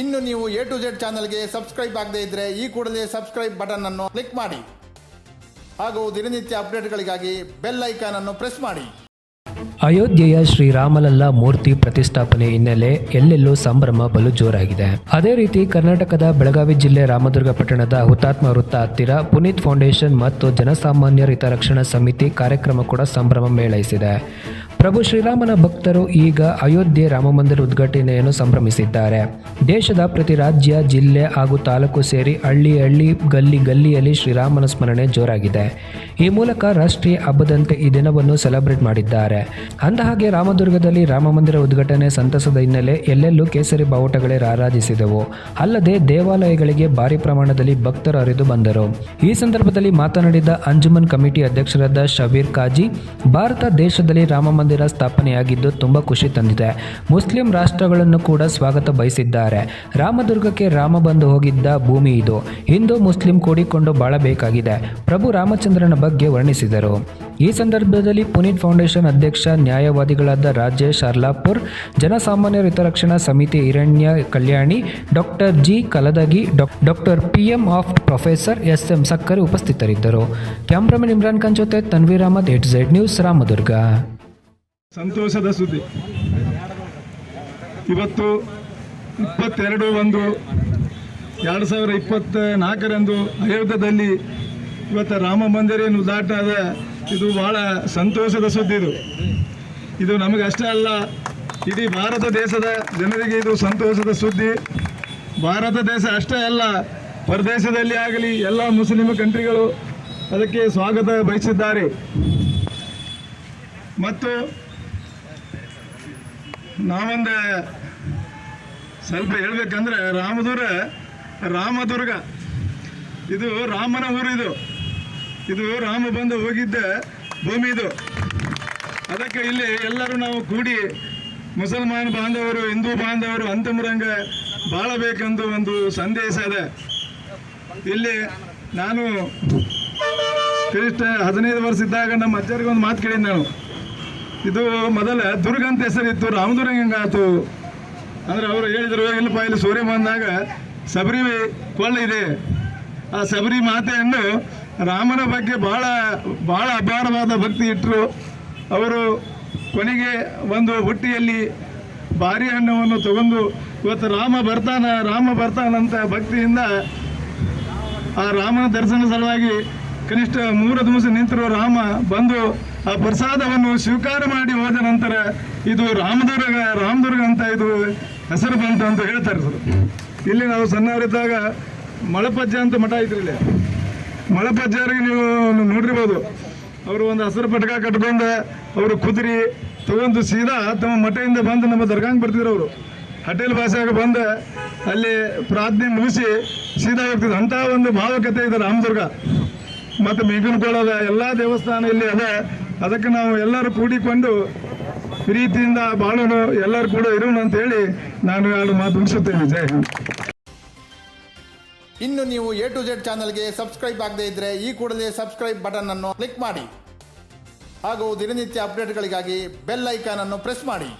ಇನ್ನು ನೀವು A to Z ಚಾನಲ್ಗೆ ಸಬ್ಸ್ಕ್ರೈಬ್ ಆಗದೇ ಇದ್ದರೆ ಈ ಕೂಡಲೇ ಸಬ್ಸ್ಕ್ರೈಬ್ ಬಟನ್ ಅನ್ನು ಕ್ಲಿಕ್ ಮಾಡಿ. ಹಾಗೂ ದಿನನಿತ್ಯ ಅಪ್ಡೇಟ್ಗಳಿಗಾಗಿ ಬೆಲ್ ಐಕಾನ್ ಅನ್ನು ಪ್ರೆಸ್ ಮಾಡಿ. ಅಯೋಧ್ಯೆಯ ಶ್ರೀರಾಮಲಲ್ಲ ಮೂರ್ತಿ ಪ್ರತಿಷ್ಠಾಪನೆ ಹಿನ್ನೆಲೆ ಎಲ್ಲೆಲ್ಲೂ ಸಂಭ್ರಮ ಬಲು ಜೋರಾಗಿದೆ ಅದೇ ರೀತಿ ಕರ್ನಾಟಕದ ಬೆಳಗಾವಿ ಜಿಲ್ಲೆ ರಾಮದುರ್ಗ ಪಟ್ಟಣದ ಹುತಾತ್ಮ ವೃತ್ತ ಹತ್ತಿರ ಪುನೀತ್ ಫೌಂಡೇಶನ್ ಮತ್ತು ಜನಸಾಮಾನ್ಯರ ಹಿತರಕ್ಷಣಾ ಸಮಿತಿ ಕಾರ್ಯಕ್ರಮ ಕೂಡ ಸಂಭ್ರಮ ಮೇಳೈಸಿದೆ. ಪ್ರಭು ಶ್ರೀರಾಮನ ಭಕ್ತರು ಈಗ ಅಯೋಧ್ಯೆ ರಾಮ ಮಂದಿರ ಉದ್ಘಾಟನೆಯನ್ನು ಸಂಭ್ರಮಿಸಿದ್ದಾರೆ. ದೇಶದ ಪ್ರತಿ ರಾಜ್ಯ, ಜಿಲ್ಲೆ ಹಾಗೂ ತಾಲೂಕು ಸೇರಿ ಹಳ್ಳಿ ಹಳ್ಳಿ, ಗಲ್ಲಿ, ಗಲ್ಲಿಯಲ್ಲಿ ಶ್ರೀರಾಮನ ಸ್ಮರಣೆ ಜೋರಾಗಿದೆ. ಈ ಮೂಲಕ ರಾಷ್ಟ್ರೀಯ ಹಬ್ಬದಂತೆ ಈ ದಿನವನ್ನು ಸೆಲೆಬ್ರೇಟ್ ಮಾಡಿದ್ದಾರೆ. ಅಂದಹಾಗೆ ರಾಮದುರ್ಗದಲ್ಲಿ ರಾಮ ಮಂದಿರ ಉದ್ಘಾಟನೆ ಸಂತಸದ ಹಿನ್ನೆಲೆ ಎಲ್ಲೆಲ್ಲೂ ಕೇಸರಿ ಬಾವುಟಗಳೇ ರಾರಾಜಿಸಿದವು. ಅಲ್ಲದೆ ದೇವಾಲಯಗಳಿಗೆ ಭಾರಿ ಪ್ರಮಾಣದಲ್ಲಿ ಭಕ್ತರು ಹರಿದು ಬಂದರು. ಈ ಸಂದರ್ಭದಲ್ಲಿ ಮಾತನಾಡಿದ ಅಂಜುಮನ್ ಕಮಿಟಿ ಅಧ್ಯಕ್ಷರಾದ ಶಬೀರ್ ಕಾಜಿ, ಭಾರತ ದೇಶದಲ್ಲಿ ರಾಮ ಸ್ಥಾಪನೆಯಾಗಿದ್ದು ತುಂಬ ಖುಷಿ ತಂದಿದೆ. ಮುಸ್ಲಿಂ ರಾಷ್ಟ್ರಗಳನ್ನು ಕೂಡ ಸ್ವಾಗತ ಬಯಸಿದ್ದಾರೆ. ರಾಮದುರ್ಗಕ್ಕೆ ರಾಮ ಬಂದು ಹೋಗಿದ್ದ ಭೂಮಿ ಇದು. ಹಿಂದೂ ಮುಸ್ಲಿಂ ಕೂಡಿಕೊಂಡು ಬಾಳಬೇಕಾಗಿದೆ. ಪ್ರಭು ರಾಮಚಂದ್ರನ ಬಗ್ಗೆ ವರ್ಣಿಸಿದರು. ಈ ಸಂದರ್ಭದಲ್ಲಿ ಪುನೀತ್ ಫೌಂಡೇಶನ್ ಅಧ್ಯಕ್ಷ, ನ್ಯಾಯವಾದಿಗಳಾದ ರಾಜೇಶ್ ಅರ್ಲಾಪುರ್, ಜನಸಾಮಾನ್ಯರ ಹಿತರಕ್ಷಣಾ ಸಮಿತಿ Hiranya Kalyani, doctor G Kaladagi doctor P M of professor S M Sakkare ಉಪಸ್ಥಿತರಿದ್ದರು. ಕ್ಯಾಮ್ರಾಮನ್ ಇಮ್ರಾನ್ ಖಾನ್ ಜೊತೆ Tanveer Ahmad A to Z news Ramdurg. ಸಂತೋಷದ ಸುದ್ದಿ. ಇವತ್ತು ಇಪ್ಪತ್ತೆರಡು ಒಂದು, ಎರಡು ಸಾವಿರ ಇಪ್ಪತ್ತ ನಾಲ್ಕರಂದು ಅಯೋಧ್ಯದಲ್ಲಿ ಇವತ್ತು ರಾಮ ಮಂದಿರ ಏನು ಇದು ಭಾಳ ಸಂತೋಷದ ಸುದ್ದಿ ಇದು. ಇದು ನಮಗೆ ಅಷ್ಟೇ ಅಲ್ಲ, ಇಡೀ ಭಾರತ ದೇಶದ ಜನರಿಗೆ ಇದು ಸಂತೋಷದ ಸುದ್ದಿ. ಭಾರತ ದೇಶ ಅಷ್ಟೇ ಅಲ್ಲ, ಪರದೇಶದಲ್ಲಿ ಆಗಲಿ ಎಲ್ಲ ಮುಸ್ಲಿಂ ಕಂಟ್ರಿಗಳು ಅದಕ್ಕೆ ಸ್ವಾಗತ ಬಯಸಿದ್ದಾರೆ. ಮತ್ತು ನಾವೊಂದು ಸ್ವಲ್ಪ ಹೇಳ್ಬೇಕಂದ್ರೆ ರಾಮದುರ ರಾಮದುರ್ಗ. ಇದು ರಾಮನ ಊರು ಇದು. ಇದು ರಾಮ ಬಂದು ಹೋಗಿದ್ದ ಭೂಮಿ ಇದು. ಅದಕ್ಕೆ ಇಲ್ಲಿ ಎಲ್ಲರೂ ನಾವು ಕೂಡಿ ಮುಸಲ್ಮಾನ್ ಬಾಂಧವರು, ಹಿಂದೂ ಬಾಂಧವರು, ಅಂತಮರಂಗ ಬಾಳಬೇಕೆಂದು ಒಂದು ಸಂದೇಶ ಇದೆ. ಇಲ್ಲಿ ನಾನು ಕನಿಷ್ಠ ಹದಿನೈದು ವರ್ಷ ಇದ್ದಾಗ ನಮ್ಮ ಅಜ್ಜರಿಗೆ ಒಂದು ಮಾತು ಕೇಳಿದ್ದು ನಾನು. ಇದು ಮೊದಲ ದುರ್ಗ ಅಂತ ಹೆಸರಿತ್ತು, ರಾಮದುರ್ಗ ಆಯ್ತು? ಅಂದ್ರೆ ಅವರು ಹೇಳಿದ್ರು ಇಲ್ಲಪ್ಪ, ಇಲ್ಲಿ ಸೂರ್ಯ ಬಂದಾಗ ಸಬರಿ ಕೊಳ್ಳ ಇದೆ. ಆ ಸಬರಿ ಮಾತೆಯನ್ನು ರಾಮನ ಬಗ್ಗೆ ಬಹಳ ಬಹಳ ಅಪಾರವಾದ ಭಕ್ತಿ ಇಟ್ಟರು ಅವರು ಕೊನೆಗೆ ಒಂದು ಬುಟ್ಟಿಯಲ್ಲಿ ಭಾರಿ ಹಣ್ಣವನ್ನು ತಗೊಂಡು ಇವತ್ತು ರಾಮ ಬರ್ತಾನ, ರಾಮ ಬರ್ತಾನಂತ ಭಕ್ತಿಯಿಂದ ಆ ರಾಮನ ದರ್ಶನ ಸಲುವಾಗಿ ಕನಿಷ್ಠ ಮೂರು ದಿವಸ ನಿಂತಿರುವ ರಾಮ ಬಂದು ಆ ಪ್ರಸಾದವನ್ನು ಸ್ವೀಕಾರ ಮಾಡಿ ಹೋದ ನಂತರ ಇದು ರಾಮದುರ್ಗ ರಾಮದುರ್ಗ ಅಂತ ಇದು ಹೆಸರು ಬಂತು ಅಂತ ಹೇಳ್ತಾರೆ ಸರ್. ಇಲ್ಲಿ ನಾವು ಸಣ್ಣವರಿದ್ದಾಗ ಮಳಪಜ್ಜ ಅಂತ ಮಠ ಐತ್ರಿ ಇಲ್ಲಿ. ಮಳಪಜ್ಜರಿಗೆ ನೀವು ನೋಡಿರ್ಬೋದು. ಅವರು ಒಂದು ಹಸಿರು ಪಟಕ ಕಟ್ಕೊಂಡು ಅವರು ಕುದುರೆ ತಗೊಂಡು ಸೀದಾ ತಮ್ಮ ಮಠದಿಂದ ಬಂದು ನಮ್ಮ ದರ್ಗಾಂಗ್ ಬರ್ತಿದ್ರು ಅವರು. ಹಟೇಲ್ ಭಾಷೆಯಾಗ ಬಂದು ಅಲ್ಲಿ ಪ್ರಾರ್ಥನೆ ಮುಗಿಸಿ ಸೀದಾ ಹೋಗ್ತಿದ್ರು. ಅಂಥ ಒಂದು ಭಾವಕತೆ ಇದೆ ರಾಮದುರ್ಗ. ಮತ್ತು ಮೇಗನಕೊಳದ ಎಲ್ಲ ದೇವಸ್ಥಾನ ಇಲ್ಲಿ ಅದ. ಅದಕ್ಕೆ ನಾವು ಎಲ್ಲರೂ ಕೂಡಿಕೊಂಡು ಪ್ರೀತಿಯಿಂದ ಬಾಳೋಣ ಎಲ್ಲರೂ ಕೂಡ ಇರೋಣ ಅಂತ ಹೇಳಿ ನಾನು ಎರಡು ಮಾತು ಮುಗಿಸುತ್ತೇನೆ. ಜಯ ಹಿಂದ್. ಇನ್ನು ನೀವು ಎ ಟು ಜೆಡ್ ಚಾನಲ್ಗೆ ಸಬ್ಸ್ಕ್ರೈಬ್ ಆಗದೇ ಇದ್ದರೆ ಈ ಕೂಡಲೇ ಸಬ್ಸ್ಕ್ರೈಬ್ ಬಟನ್ ಅನ್ನು ಕ್ಲಿಕ್ ಮಾಡಿ. ಹಾಗೂ ದಿನನಿತ್ಯ ಅಪ್ಡೇಟ್ಗಳಿಗಾಗಿ ಬೆಲ್ ಐಕಾನ್ ಅನ್ನು ಪ್ರೆಸ್ ಮಾಡಿ.